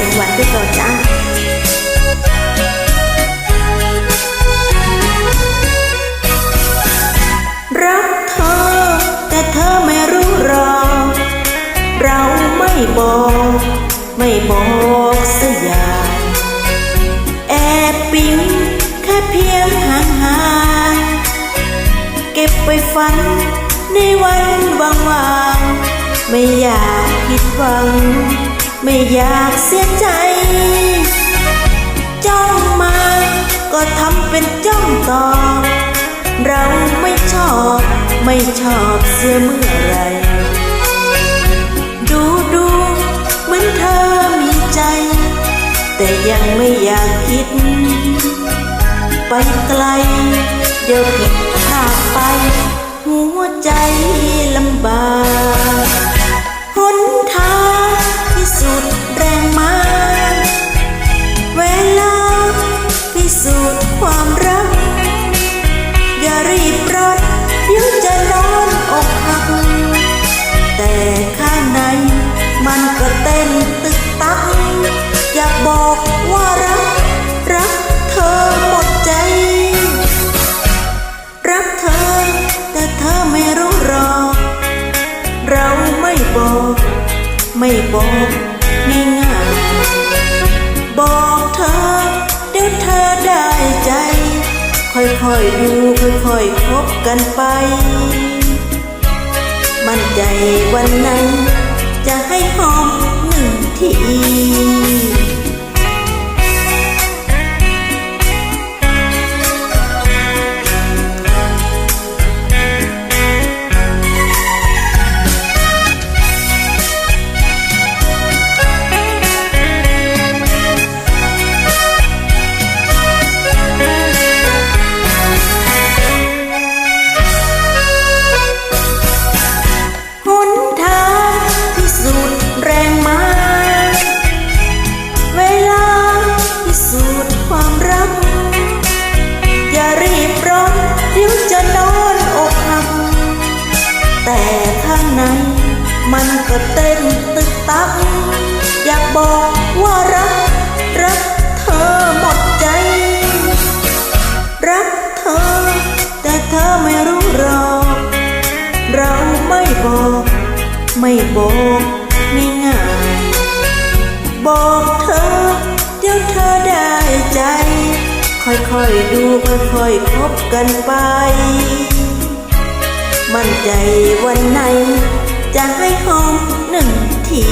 ียงหวานด้ก่อนจ้ารักเธอ แต่เธอไม่รู้รอ เราไม่บอก ไม่บอกสักอย่างแอบปิ้งแค่เพียงห่างหาเก็บไปฝันในวันว่างๆไม่อยากผิดหวัง ไม่อยากเสียใจ จ้องมาก็ทำเป็นจ้องตอบเราไม่ชอบไม่ชอบเสียเมื่อไร ดูดูเหมือนเธอมีใจ แต่ยังไม่อยากคิด ไปไกล ไม่บอกง่ายๆบอกเธอ เดี๋ยวเธอได้ใจ ค่อยๆดูค่อยๆคบกันไป มั่นใจวันนั้น ก็เต้นตึกตัก อยากบอกว่ารัก รักเธอหมดใจ รักเธอ แต่เธอไม่รู้หรอกเราไม่บอก ไม่บอกง่ายๆบอกเธอ เดี๋ยวเธอได้ใจ ค่อยๆดูค่อยๆคบกันไป มั่นใจวันไหน จะให้หอมหนึ่งที